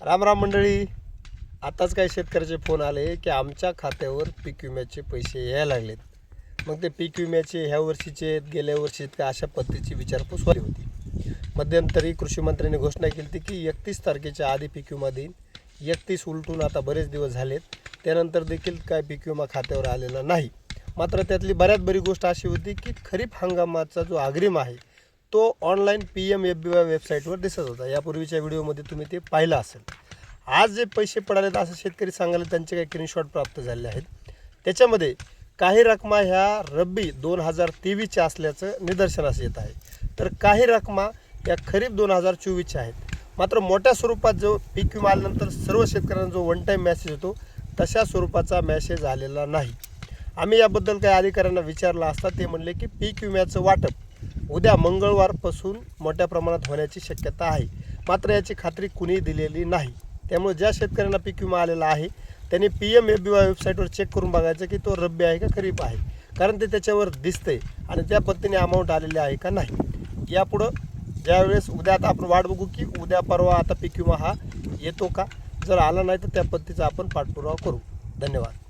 राम राम मंडळी. आताच काही शेतकऱ्याचे फोन आले की आमच्या खात्यावर पीक विम्याचे पैसे यायला लागलेत. मग ते पीक विम्याचे ह्या वर्षीचे आहेत, गेल्या वर्षीत का अशा पद्धतीची विचारपूस झाली होती. मध्यंतरी कृषी मंत्र्यांनी घोषणा केली होती की एकतीस तारखेच्या आधी पीक विमा देईन. एकतीस उलटून आता बरेच दिवस झालेत. त्यानंतर देखील काय पीक विमा खात्यावर आलेला नाही. मात्र त्यातली बऱ्याच बरी गोष्ट अशी होती की खरीप हंगामाचा जो अग्रिम आहे तो online P M F B Y वेबसाईटवर दिसत होता. यापूर्वीच्या व्हिडिओमध्ये तुम्ही ते पाहिलं असेल. आज जे पैसे पडालेत असं शेतकरी सांगायला त्यांचे काही स्क्रीनशॉट प्राप्त झाले आहेत. त्याच्यामध्ये काही रकमा ह्या रब्बी दोन हजार तेवीसच्या असल्याचं निदर्शनास येत आहे. तर काही रकमा या खरीप दोन हजार चोवीसच्या आहेत. मात्र मोठ्या स्वरूपात जो पीक विमा आल्यानंतर सर्व शेतकऱ्यांना जो वन टाईम मॅसेज होतो तशा स्वरूपाचा मॅसेज आलेला नाही. आम्ही याबद्दल काही अधिकाऱ्यांना विचारलं असता ते म्हणले की पीक विम्याचं वाटप उद्या मंगळवारपासून मोठ्या प्रमाणात होण्याची शक्यता आहे. मात्र याची खात्री कुणी दिलेली नाही. त्यामुळे ज्या शेतकऱ्यांना पीक विमा आलेला आहे त्यांनी P M A B Y वेबसाईटवर चेक करून बघायचं की तो रब्बी आहे का खरीप आहे. कारण ते त्याच्यावर दिसते आणि त्या पद्धतीने अमाऊंट आलेली आहे का नाही. यापुढं ज्यावेळेस उद्या आता आपण वाट बघू की उद्या परवा आता पीक विमा हा येतो का? जर आला नाही तर त्या पद्धतीचा आपण पाठपुरावा करू. धन्यवाद.